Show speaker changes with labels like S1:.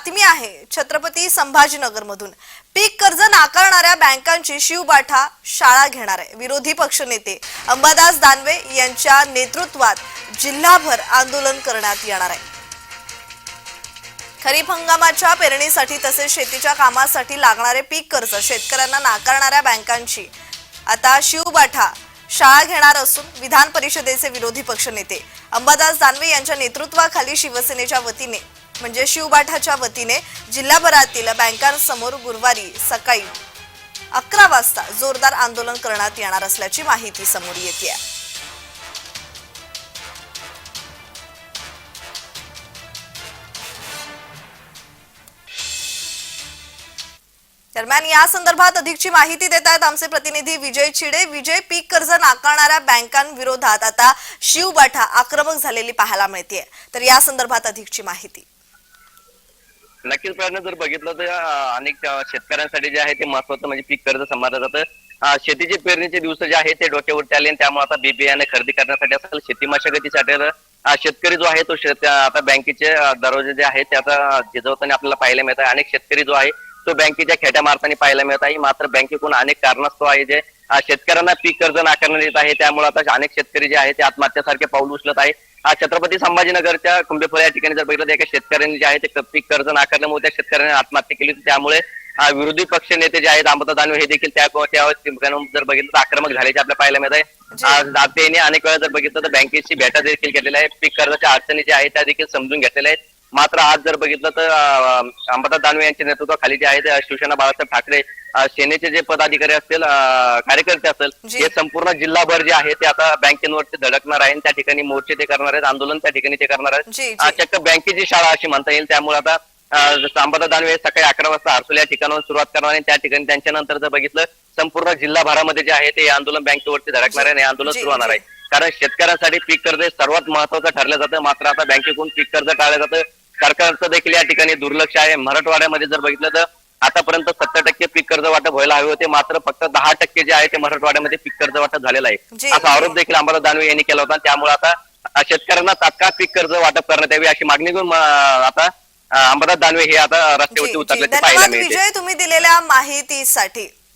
S1: बातमी आहे छत्रपती संभाजीनगर मधून पीक कर्ज नाकारणाऱ्या बँकांची शिवबाठा शाळा घेणार आहे. विरोधी पक्षनेते अंबादास दानवे यांच्या नेतृत्वात जिल्हाभर आंदोलन करण्यात येणार आहे. खरीप हंगामाच्या पेरणीसाठी तसेच शेतीच्या कामासाठी लागणारे पीक कर्ज शेतकऱ्यांना नाकारणाऱ्या बँकांची आता शिवबाठा शाळा घेणार असून विधान परिषदेचे विरोधी पक्षनेते अंबादास दानवे यांच्या नेतृत्वाखाली शिवसेनेच्या वतीने म्हणजे शिवबाठाच्या वतीने जिल्हाभरातील बँकांसमोर गुरुवारी सकाळी अकरा वाजता जोरदार आंदोलन करण्यात येणार असल्याची माहिती समोर येते दरम्यान या संदर्भात अधिकची माहिती देत आहेत आमचे प्रतिनिधी विजय चिडे. विजय पीक कर्ज नाकारणाऱ्या बँकांविरोधात आता शिवबाठा आक्रमक झालेली पाहायला मिळते तर या संदर्भात अधिकची माहिती.
S2: नक्कीच प्रयत्न जर बघितलं तर अनेक शेतकऱ्यांसाठी जे आहे ते महत्वाचं म्हणजे पीक कर्ज समजलं जातं. शेतीचे पेरणीचे दिवस जे आहे ते डोक्यावरती आले त्यामुळे आता बी बियाणे खरेदी करण्यासाठी असेल शेती मशागतीसाठी शेतकरी जो आहे तो शेत आता बँकेचे दरवाजे जे आहेत ते आता झिजवताना आपल्याला पाहायला मिळत आहे. अनेक शेतकरी जो आहे तो बँकेच्या खेट्या मारताना पाहायला मिळत आहे. मात्र बँकेकडून अनेक कारणास्तव आहे जे शेतकऱ्यांना पीक कर्ज नाकारण्यात येत आहे. त्यामुळे आता अनेक शेतकरी जे आहे ते आत्महत्यासारखे पाऊल उचलत आहे आज छत्रपती संभाजीनगरच्या कुंभेफळ या ठिकाणी जर बघितलं तर एका शेतकऱ्यांनी जे आहे ते पीक कर्ज नाकारल्यामुळे त्या शेतकऱ्यांनी आत्महत्या केली होती. त्यामुळे विरोधी पक्ष नेते जे आहेत अमृता दानवे हे देखील त्या जर बघितलं तर आक्रमक झाल्याचे आपल्याला पाहायला मिळत. आहे आज त्यांनी अनेक वेळा जर बघितलं तर बँकेची भेटा देखील केलेल्या आहे पीक कर्जाच्या अडचणी ज्या आहेत त्या देखील समजून घेतलेल्या आहेत मात्र आज जर बघितलं तर अंबादास दानवे यांच्या नेतृत्वाखाली जे आहे ते शिवसेना बाळासाहेब ठाकरे सेनेचे जे पदाधिकारी असतील कार्यकर्ते असेल. हे संपूर्ण जिल्हाभर जे आहे ते आता बँकेवरती धडकणार आहे त्या ठिकाणी मोर्चे ते करणार आहेत आंदोलन त्या ठिकाणी ते करणार आहेत. चक्क बँकेची शाळा अशी म्हणता येईल. त्यामुळे आता अंबादास दानवे सकाळी अकरा वाजता हर्सुल या ठिकाणाहून सुरुवात करणार आणि त्या ठिकाणी त्यांच्या नंतर जर बघितलं संपूर्ण जिल्हाभरामध्ये जे आहे ते आंदोलन बँकेवरती धडकणार आहे आणि हे आंदोलन सुरू होणार. आहे. कारण शेतकऱ्यांसाठी पीक कर्ज सर्वात महत्वाचं ठरलं जातं. मात्र आता बँकेकडून पीक कर्ज टाळलं जातं. सरकारचं देखील या ठिकाणी दुर्लक्ष आहे. मराठवाड्यामध्ये जर बघितलं तर आतापर्यंत सत्तर टक्के पीक कर्ज वाटप व्हायला हवे होते. मात्र फक्त दहा टक्के जे आहे ते मराठवाड्यामध्ये पीक कर्ज वाटप झालेलं आहे. असा आरोप. देखील अंबादास दानवे यांनी केला होता. त्यामुळे आता शेतकऱ्यांना तात्काळ पीक कर्ज वाटप करण्यात यावी अशी मागणी अ, आता अंबादास दानवे हे आता रस्त्यावरती
S1: जी.
S2: उतरल्याचे पाहायला मिळते.
S1: तुम्ही दिलेल्या माहितीसाठी.